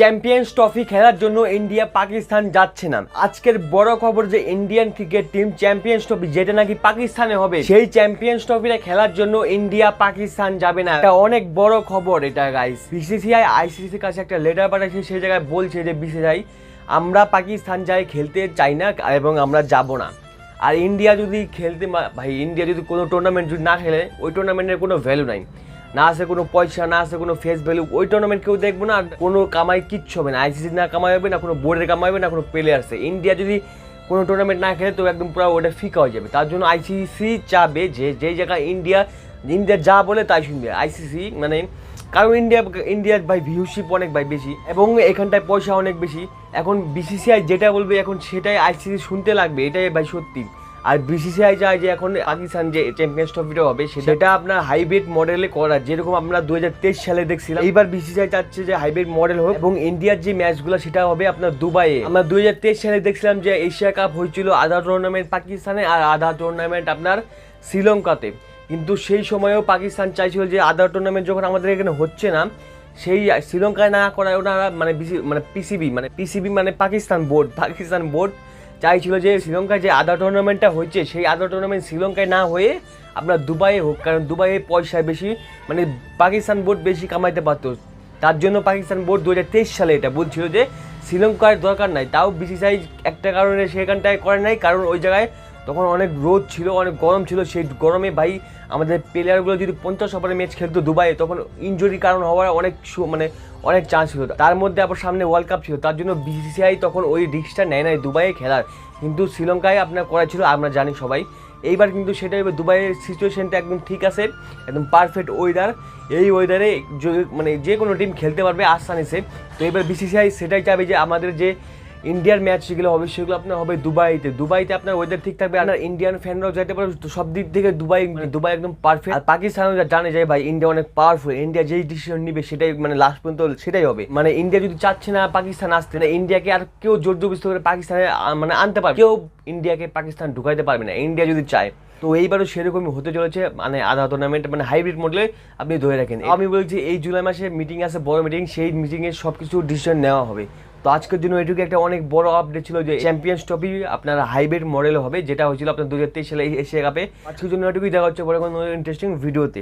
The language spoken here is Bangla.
চ্যাম্পিয়ন্স ট্রফি খেলার জন্য ইন্ডিয়া পাকিস্তান যাচ্ছে না। আজকের বড় খবর যে Indian cricket team champions trophy যেটা নাকি পাকিস্তানে হবে, সেই চ্যাম্পিয়ন্স ট্রফিটা খেলার জন্য ইন্ডিয়া পাকিস্তান যাবে না। এটা অনেক বড় খবর এটা গাইস বিসিসিআই আইসিসির কাছে একটা লেটার পাঠাচ্ছে সেই জায়গায় বলছে যে বিসিসিআই আমরা পাকিস্তান যাই, খেলতে চাই না এবং আমরা যাব না। আর ইন্ডিয়া যদি খেলতে ভাই ইন্ডিয়া যদি কোনো টুর্নামেন্ট যদি না খেলে, ওই টুর্নামেন্টের কোনো ভ্যালু নাই। না আছে কোনো পয়সা, না আছে কোনো ফেস ভ্যালু ওই টুর্নামেন্ট কেউ দেখব না, কোনো কামাই কিচ্ছু হবে না। আইসিসি না কামাই হবে না, কোনো বোর্ডের কামাই হবে না, কোনো প্লেয়ার্সে ইন্ডিয়া যদি কোনো টুর্নামেন্ট না খেলে, তো একদম পুরো ওটা ফিকা হয়ে যাবে। তার জন্য আইসিসি চাবে যে যেই জায়গায় ইন্ডিয়া ইন্ডিয়া যা বলে তাই শুনবে। আইসিসি মানে কারণ ইন্ডিয়া ইন্ডিয়ার ভাই ভিউশিপ অনেক ভাই বেশি, এবং এখানটায় পয়সা অনেক বেশি। এখন বিসিসিআই যেটা বলবে, এখন সেটাই আইসিসি শুনতে লাগবে, এটাই ভাই সত্যি। আর বিসিসিআই চায় যে এখন পাকিস্তান যে চ্যাম্পিয়ন্স ট্রফিটা হবে, সেটা আপনার হাইব্রিড মডেলে করা। যেরকম আমরা দু হাজার তেইশ সালে দেখছিলাম, এইবার বিসিসিআই চাচ্ছে যে হাইব্রিড মডেল হোক এবং ইন্ডিয়ার যে ম্যাচগুলো সেটা হবে আপনার দুবাইয়ে। আমরা দু হাজার তেইশ সালে দেখছিলাম যে এশিয়া কাপ হয়েছিল আধা টুর্নামেন্ট পাকিস্তানে আর আধা টুর্নামেন্ট আপনার শ্রীলঙ্কাতে। কিন্তু সেই সময়েও পাকিস্তান চাইছিল যে আধা টুর্নামেন্ট যখন আমাদের এখানে হচ্ছে না, সেই শ্রীলঙ্কায় না করায় ওনারা মানে মানে পিসিবি মানে পিসিবি মানে পাকিস্তান বোর্ড পাকিস্তান বোর্ড চাইছিল যে শ্রীলঙ্কায় যে আদার টুর্নামেন্টটা হচ্ছে সেই আধা টুর্নামেন্ট শ্রীলঙ্কায় না হয়ে আপনার দুবাইয়ে হোক, কারণ দুবাইয়ে পয়সা বেশি মানে পাকিস্তান বোর্ড বেশি কামাইতে পারত। তার জন্য পাকিস্তান বোর্ড দু হাজার তেইশ সালে এটা বলছিল যে শ্রীলঙ্কার দরকার নাই। তাও বিসিসিআই একটা কারণে সেখানটায় করে নাই, কারণ ওই জায়গায় তখন অনেক রোদ ছিল, অনেক গরম ছিল। সেই গরমে ভাই আমাদের প্লেয়ারগুলো যদি পঞ্চাশ ওভারের ম্যাচ খেলতো দুবাইয়ে, তখন ইনজুরি কারণ হওয়ার অনেক মানে অনেক চান্স ছিল। তার মধ্যে আবার সামনে ওয়ার্ল্ড কাপ ছিল, তার জন্য বিসিসিআই তখন ওই রিক্সটা নেয় নাই দুবাইয়ে খেলার। কিন্তু শ্রীলঙ্কায় আপনার করা ছিল, আমরা জানি সবাই। এইবার কিন্তু সেটা এবার দুবাইয়ের সিচুয়েশনটা একদম ঠিক আছে, একদম পারফেক্ট ওয়েদার এই ওয়েদারে মানে যে কোনো টিম খেলতে পারবে আসানিসে। তো এবার বিসিসিআই সেটাই চাবে যে আমাদের যে ইন্ডিয়ার ম্যাচ যেগুলো হবে, সেগুলো আপনার হবে দুবাইতে। দুবাইতে আপনার ওয়েদার ঠিক থাকবে, আপনার ইন্ডিয়ান ফ্যানরাও যেতে পারে সব দিক থেকে দুবাই দুবাই একদম পারফেক্ট আর পাকিস্তানও জানে যায় ভাই ইন্ডিয়া অনেক পাওয়ারফুল ইন্ডিয়া যেই ডিসিশন নিবে, সেটাই মানে লাস্ট পর্যন্ত সেটাই হবে। মানে ইন্ডিয়া যদি চাচ্ছে না পাকিস্তান আসতে না ইন্ডিয়াকে আর কেউ জোর জবস্ত করে পাকিস্তানে মানে আনতে পারবে কেউ ইন্ডিয়াকে পাকিস্তান ঢুকাইতে পারবে না। ইন্ডিয়া যদি চায়। তো এইবারও সেরকমই হতে চলেছে মানে আধা টুর্নামেন্ট মানে হাইব্রিড মডেলে আপনি ধরে রাখেন। আমি বলছি, এই জুলাই মাসে মিটিং আছে, বড় মিটিং সেই মিটিংয়ে সব কিছু ডিসিশন নেওয়া হবে। তো আজকের জন্য এটুকু একটা অনেক বড় আপডেট ছিল যে চ্যাম্পিয়ন্স ট্রফি আপনার হাইব্রিড মডেল হবে, যেটা হয়েছিল আপনার দু হাজার তেইশ সালে এশিয়া কাপে আজকের জন্য এটুকুই, দেখা হচ্ছে বড় কোনো ইন্টারেস্টিং ভিডিওতে